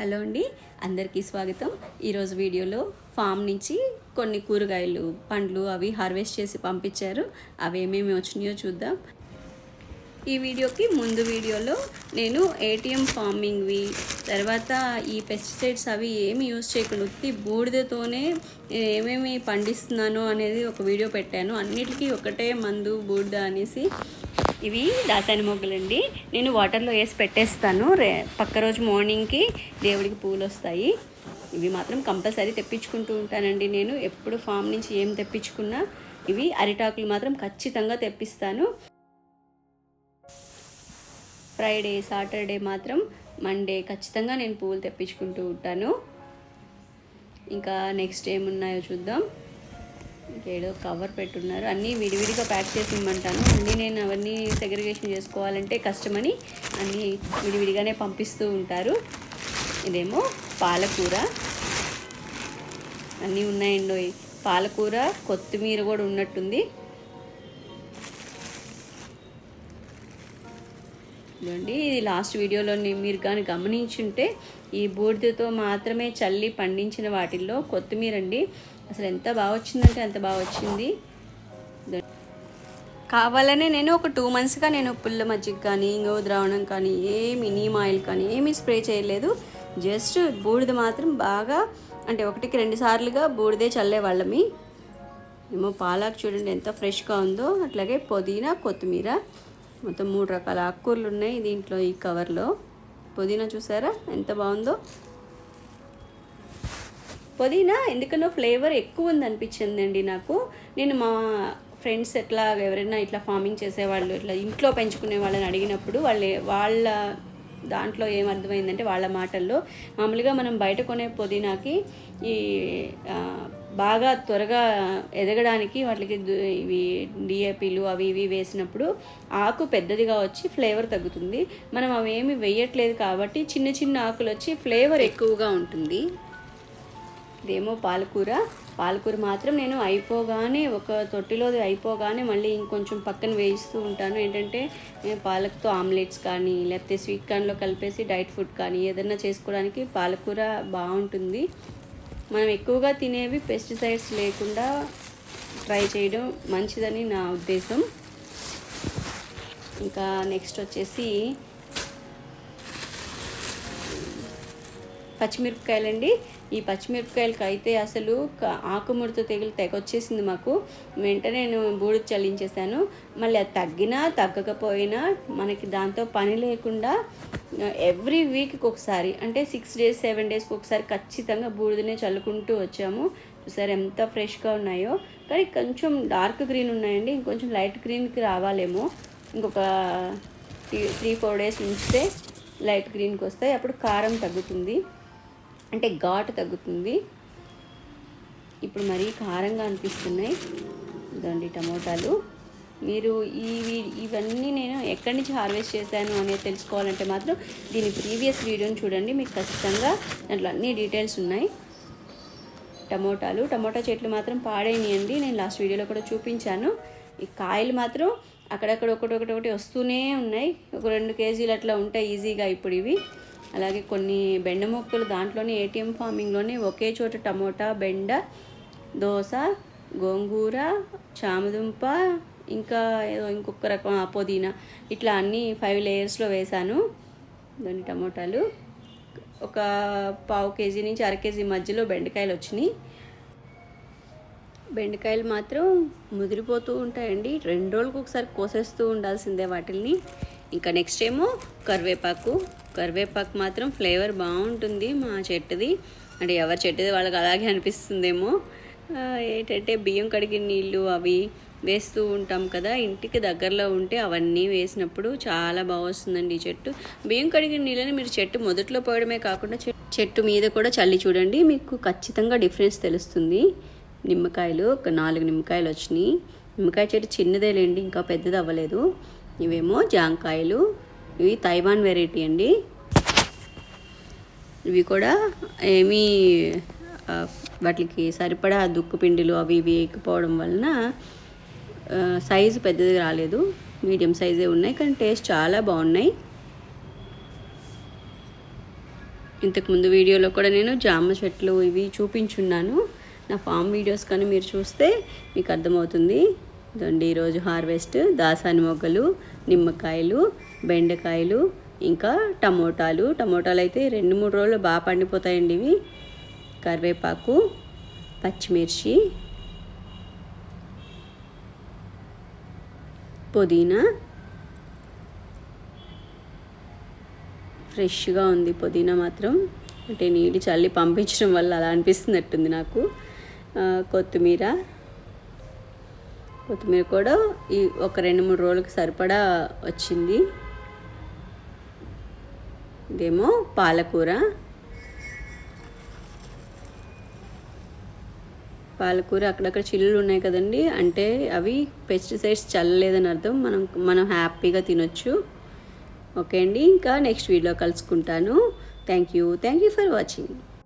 Hello అండి అందరికీ స్వాగతం. ఈరోజు వీడియోలో ఫామ్ నుంచి కొన్ని కూరగాయలు పండ్లు అవి హార్వెస్ట్ చేసి పంపించారు. అవి ఏమేమి వచ్చినాయో చూద్దాం. ఈ వీడియోకి ముందు వీడియోలో నేను ఏటీఎం ఫార్మింగ్వి తర్వాత ఈ పెస్టిసైడ్స్ అవి ఏమి యూజ్ చేయకుండా ఉత్తి బూడిదతోనే ఏమేమి పండిస్తున్నాను అనేది ఒక వీడియో పెట్టాను. అన్నిటికీ ఒకటే మందు బూడిద అనేసి ఇవి దాసాని మొగ్గలండి. నేను వాటర్లో వేసి పెట్టేస్తాను. రే పక్క రోజు మార్నింగ్కి దేవుడికి పూలు వస్తాయి. ఇవి మాత్రం కంపల్సరీ తెప్పించుకుంటూ ఉంటానండి నేను. ఎప్పుడు ఫామ్ నుంచి ఏం తెప్పించుకున్నా ఇవి అరిటాకులు మాత్రం ఖచ్చితంగా తెప్పిస్తాను. ఫ్రైడే సాటర్డే మాత్రం మండే ఖచ్చితంగా నేను పువ్వులు తెప్పించుకుంటూ ఉంటాను. ఇంకా నెక్స్ట్ ఏమున్నాయో చూద్దాం. ఇంకేదో కవర్ పెట్టున్నారు. అన్నీ విడివిడిగా ప్యాక్ చేసి ఇమ్మంటాను. అన్నీ నేను అవన్నీ సెగ్రిగేషన్ చేసుకోవాలంటే కష్టమని అన్నీ విడివిడిగానే పంపిస్తూ ఉంటారు. ఇదేమో పాలకూర. అన్నీ ఉన్నాయండి. పాలకూర కొత్తిమీర కూడా ఉన్నట్టుంది. ఇదండి ఇది లాస్ట్ వీడియోలో మీరు కానీ గమనించుంటే ఈ బూడిదతో మాత్రమే చల్లి పండించిన వాటిల్లో కొత్తిమీర అండి అసలు ఎంత బాగా వచ్చిందంటే అంత బాగా వచ్చింది. కావాలనే నేను ఒక టూ మంత్స్గా నేను పుల్ల మజ్జిగ కానీ ఇంగో ద్రావణం కానీ ఏమి నీమ్ ఆయిల్ కానీ ఏమీ స్ప్రే చేయలేదు. జస్ట్ బూడిద మాత్రం బాగా అంటే ఒకటికి రెండు సార్లుగా బూడిదే చల్లేవాళ్ళమి. ఏమో పాలాకు చూడండి ఎంత ఫ్రెష్గా ఉందో. అట్లాగే పుదీనా కొత్తిమీర. మొత్తం మూడు రకాల ఆకుకూరలు ఉన్నాయి దీంట్లో ఈ కవర్లో. పుదీనా చూసారా? ఎంత బాగుందో. పుదీనా ఎందుకనో ఫ్లేవర్ ఎక్కువ ఉంది అనిపించిందండి నాకు. నేను మా ఫ్రెండ్స్ ఎట్లా ఎవరైనా ఇట్లా ఫార్మింగ్ చేసేవాళ్ళు ఇట్లా ఇంట్లో పెంచుకునే వాళ్ళని అడిగినప్పుడు వాళ్ళ వాళ్ళ దాంట్లో ఏమర్థమైందంటే వాళ్ళ మాటల్లో మామూలుగా మనం బయట కొనే పుదీనాకి ఈ బాగా త్వరగా ఎదగడానికి వాటికి ఇవి డిఏపీలు అవి ఇవి వేసినప్పుడు ఆకు పెద్దదిగా వచ్చి ఫ్లేవర్ తగ్గుతుంది. మనం అవి ఏమి వేయట్లేదు కాబట్టి చిన్న చిన్న ఆకులు వచ్చి ఫ్లేవర్ ఎక్కువగా ఉంటుంది. ఇదేమో పాలకూర. పాలకూర మాత్రం నేను అయిపోగానే ఒక తొట్టిలోది అయిపోగానే మళ్ళీ ఇంకొంచెం పక్కన వేయిస్తూ ఉంటాను. ఏంటంటే పాలకతో ఆమ్లెట్స్ కానీ లేకపోతే స్వీట్ కార్న్లో కలిపేసి డైట్ ఫుడ్ కానీ ఏదైనా చేసుకోవడానికి పాలకూర బాగుంటుంది. మనం ఎక్కువగా తినేవి పెస్టిసైడ్స్ లేకుండా ట్రై చేయడం మంచిదని నా ఉద్దేశం. ఇంకా నెక్స్ట్ వచ్చేసి పచ్చిమిరపకాయలండి. ఈ పచ్చిమిరపకాయలకి అయితే అసలు ఆకుముడత తెగులు తెగొచ్చేసింది మాకు. వెంటనే నేను బూడిద చల్లించేసాను మళ్ళీ అది తగ్గినా తగ్గకపోయినా మనకి దాంతో పని లేకుండా ఎవ్రీ వీక్కి ఒకసారి అంటే సిక్స్ డేస్ సెవెన్ డేస్కి ఒకసారి ఖచ్చితంగా బూడిదనే చల్లుకుంటూ వచ్చాము. చూసారు ఎంత ఫ్రెష్గా ఉన్నాయో. కానీ కొంచెం డార్క్ గ్రీన్ ఉన్నాయండి. ఇంకొంచెం లైట్ గ్రీన్కి రావాలేమో. ఇంకొక త్రీ ఫోర్ డేస్ ఉంచితే లైట్ గ్రీన్కి వస్తాయి. అప్పుడు కారం తగ్గుతుంది. అంటే ఘాటు తగ్గుతుంది. ఇప్పుడు మరీ కారంగా అనిపిస్తున్నాయి. ఇదండి టమోటాలు. మీరు ఇవి ఇవన్నీ నేను ఎక్కడి నుంచి హార్వెస్ట్ చేశాను అనేది తెలుసుకోవాలంటే మాత్రం దీని ప్రీవియస్ వీడియోని చూడండి. మీకు ఖచ్చితంగా దాంట్లో అన్ని డీటెయిల్స్ ఉన్నాయి. టమోటాలు టమోటా చెట్లు మాత్రం పాడైనాయండి. నేను లాస్ట్ వీడియోలో కూడా చూపించాను. ఈ కాయలు మాత్రం అక్కడక్కడ ఒకటి ఒకటి ఒకటి వస్తూనే ఉన్నాయి. ఒక రెండు కేజీలు అట్లా ఉంటాయి ఈజీగా ఇప్పుడు ఇవి. అలాగే కొన్ని బెండ మొక్కలు దాంట్లోనే ఏటీఎం ఫార్మింగ్లోనే ఒకే చోట టమోటా బెండ దోస గోంగూర చామదుంప ఇంకా ఏదో ఇంకొక రకం పుదీనా. ఇట్లా అన్నీ ఫైవ్ లేయర్స్లో వేశాను. దాని టమోటాలు. ఒక పావు కేజీ నుంచి అర కేజీ మధ్యలో బెండకాయలు వచ్చినాయి. బెండకాయలు మాత్రం ముదిరిపోతూ ఉంటాయండి. రెండు రోజులకు ఒకసారి కోసేస్తూ ఉండాల్సిందే వాటిల్ని. ఇంకా నెక్స్ట్ ఏమో కరివేపాకు. కరివేపాకు మాత్రం ఫ్లేవర్ బాగుంటుంది మా చెట్టుది. అంటే ఎవరి చెట్టుది వాళ్ళకి అలాగే అనిపిస్తుందేమో. ఏంటంటే బియ్యం కడిగిన నీళ్ళు అవి వేస్తూ ఉంటాం కదా ఇంటికి దగ్గరలో ఉంటే అవన్నీ వేసినప్పుడు చాలా బాగా వస్తుందండి ఈ చెట్టు. బియ్యం కడిగిన నీళ్ళని మీరు చెట్టు మొదట్లో పోయడమే కాకుండా చెట్టు మీద కూడా చల్లి చూడండి మీకు ఖచ్చితంగా డిఫరెన్స్ తెలుస్తుంది. నిమ్మకాయలు ఒక నాలుగు నిమ్మకాయలు వచ్చినాయి. నిమ్మకాయ చెట్టు చిన్నదేలేండి ఇంకా పెద్దది అవ్వలేదు. ఇవేమో జాంకాయలు ఇవి తైవాన్ వెరైటీ అండి. ఇవి కూడా ఏమీ వాటికి సరిపడా దుక్కు పిండిలు అవి ఇవి ఎక్కిపోవడం వలన సైజు పెద్దది రాలేదు. మీడియం సైజే ఉన్నాయి కానీ టేస్ట్ చాలా బాగున్నాయి. ఇంతకుముందు వీడియోలో కూడా నేను జామ చెట్లు ఇవి చూపించున్నాను. నా ఫామ్ వీడియోస్ కానీ మీరు చూస్తే మీకు అర్థమవుతుంది. ఇదండి ఈరోజు హార్వెస్ట్ దాసాని మొగ్గలు నిమ్మకాయలు బెండకాయలు ఇంకా టమోటాలు. టమోటాలు అయితే రెండు మూడు రోజులు బాగా పండిపోతాయండి ఇవి. కరివేపాకు పచ్చిమిర్చి పుదీనా. ఫ్రెష్గా ఉంది పుదీనా మాత్రం. అంటే నీళ్ళు చల్లి పంపించడం వల్ల అలా అనిపిస్తున్నట్టుంది నాకు. కొత్తిమీర కొత్తిమీర కూడా ఈ ఒక రెండు మూడు రోజులకు సరిపడా వచ్చింది. ఇదేమో పాలకూర. పాలకూర అక్కడక్కడ చిల్లులు ఉన్నాయి కదండి. అంటే అవి పెస్టిసైడ్స్ చల్లలేదని అర్థం. మనం మనం హ్యాపీగా తినొచ్చు. ఓకే అండి. ఇంకా next video కలుసుకుంటాను. Thank you. Thank you for watching.